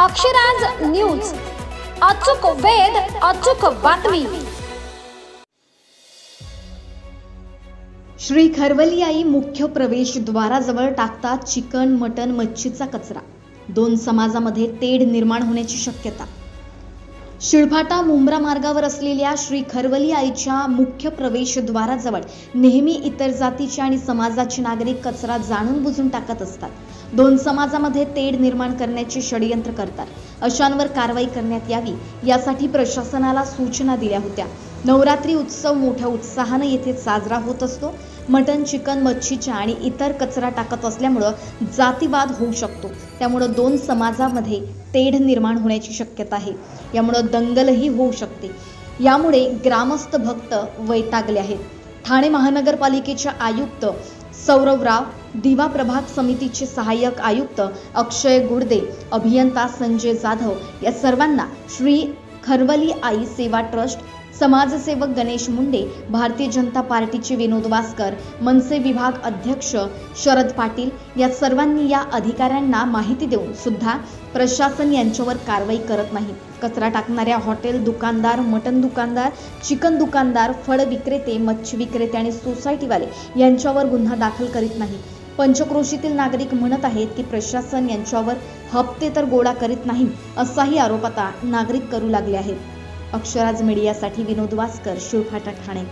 Akshraj news. अचूक वेध अचूक बातमी. श्री खरवलियाई मुख्य प्रवेशद्वाराजवळ टाकतात चिकन मटन मच्छीचा कचरा. दोन समाजामध्ये तेढ निर्माण होण्याची शक्यता. शिळफाटा मुंब्रा मार्गावर असलेल्या श्री खरवली आईच्या मुख्य प्रवेशद्वाराजवळ नेहमी इतर जातीचे आणि समाजाचे नागरिक कचरा जाणून बुजून टाकत असतात. दोन समाजामध्ये तेढ निर्माण करण्याचे षडयंत्र करतात. अशांवर कारवाई करण्यात यावी यासाठी प्रशासनाला सूचना दिल्या होत्या. नवरात्री उत्सव मोठ्या उत्साहानं येथे साजरा होत असतो. मटन चिकन मच्छीच्या आणि इतर कचरा टाकत असल्यामुळं जातीवाद होऊ शकतो. त्यामुळं दोन समाजामध्ये तेढ निर्माण होण्याची शक्यता आहे. यामुळं दंगलही होऊ शकते. यामुळे ग्रामस्थ भक्त वैतागले आहेत. ठाणे महानगरपालिकेच्या आयुक्त सौरव राव दिवा प्रभाग समितीचे सहाय्यक आयुक्त अक्षय गुडदे अभियंता संजय जाधव या सर्वांना श्री खरवली आई सेवा ट्रस्ट समाजसेवक गणेश मुंडे भारतीय जनता पार्टीचे विनोद वासकर मनसे विभाग अध्यक्ष शरद पाटील या सर्वांनी या अधिकाऱ्यांना माहिती देऊन सुद्धा प्रशासन यांच्यावर कारवाई करत नाही. कचरा टाकणाऱ्या हॉटेल दुकानदार मटन दुकानदार चिकन दुकानदार फळ विक्रेते मच्छी विक्रेते आणि सोसायटीवाले यांच्यावर गुन्हा दाखल करीत नाही. पंचक्रोशीतील नागरिक म्हणत आहेत की प्रशासन यांच्यावर हप्ते तर गोळा करीत नाही असाही आरोप आता नागरिक करू लागले आहेत. अक्षराज मीडियासाठी विनोद वासकर शिवफाटा ठाणे.